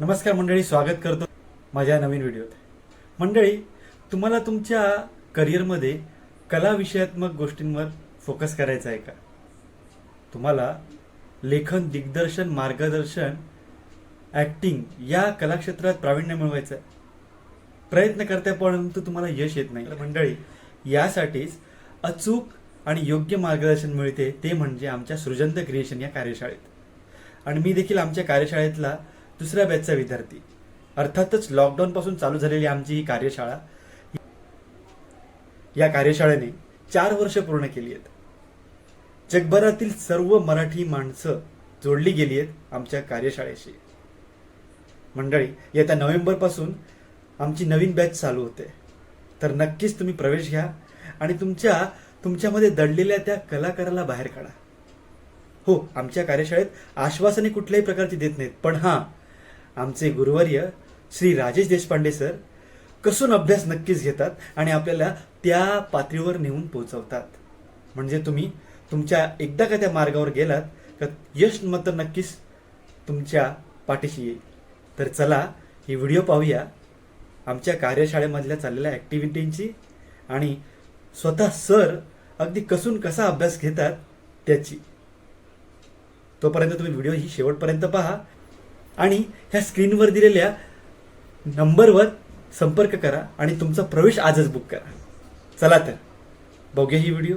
नमस्कार मंडळी स्वागत करतो माझ्या नवीन व्हिडिओत. मंडळी तुम्हाला तुमच्या करिअरमध्ये कला विषयात्मक गोष्टींवर फोकस करायचा आहे का? तुम्हाला लेखन दिग्दर्शन मार्गदर्शन ॲक्टिंग या कलाक्षेत्रात प्रावीण्य मिळवायचं आहे प्रयत्न करता परंतु तुम्हाला यश येत नाही. मंडळी यासाठीच अचूक आणि योग्य मार्गदर्शन मिळते ते म्हणजे आमच्या सृजंत क्रिएशन या कार्यशाळेत. आणि मी देखील आमच्या कार्यशाळेतला दुसऱ्या बॅचचा विद्यार्थी. अर्थातच लॉकडाऊन पासून चालू झालेली आमची ही कार्यशाळा या कार्यशाळेने चार वर्ष पूर्ण केली आहेत. जगभरातील सर्व मराठी माणसं जोडली गेली आहेत आमच्या कार्यशाळेशी. मंडळी येत्या नोव्हेंबरपासून आमची नवीन बॅच चालू होते. तर नक्कीच तुम्ही प्रवेश घ्या आणि तुमच्या तुमच्यामध्ये दडलेल्या त्या कलाकाराला बाहेर काढा. हो आमच्या कार्यशाळेत आश्वासने कुठल्याही प्रकारची देत नाहीत पण हां आमचे गुरुवर्य श्री राजेश देशपांडे सर कसून अभ्यास नक्कीच घेतात आणि आपल्याला त्या पातळीवर नेऊन पोहोचवतात. म्हणजे तुम्ही तुमच्या एकदा का त्या मार्गावर गेलात का यश मात्र नक्कीच तुमच्या पाठीशी येईल. तर चला ही व्हिडिओ पाहूया. आमच्या कार्यशाळेमधल्या चाललेल्या ॲक्टिव्हिटींची आणि स्वतः सर अगदी कसून कसा अभ्यास घेतात त्याची. तोपर्यंत तुम्ही व्हिडिओ ही शेवटपर्यंत पहा. आणि ह्या स्क्रीनवर दिलेल्या नंबरवर संपर्क करा आणि तुमचा प्रवेश आजच बुक करा. चला तर बघूया ही व्हिडिओ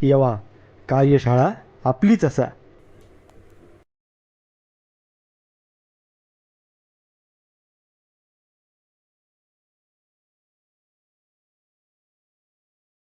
Iya, Wang. कार्यशाळा आपलीच असा.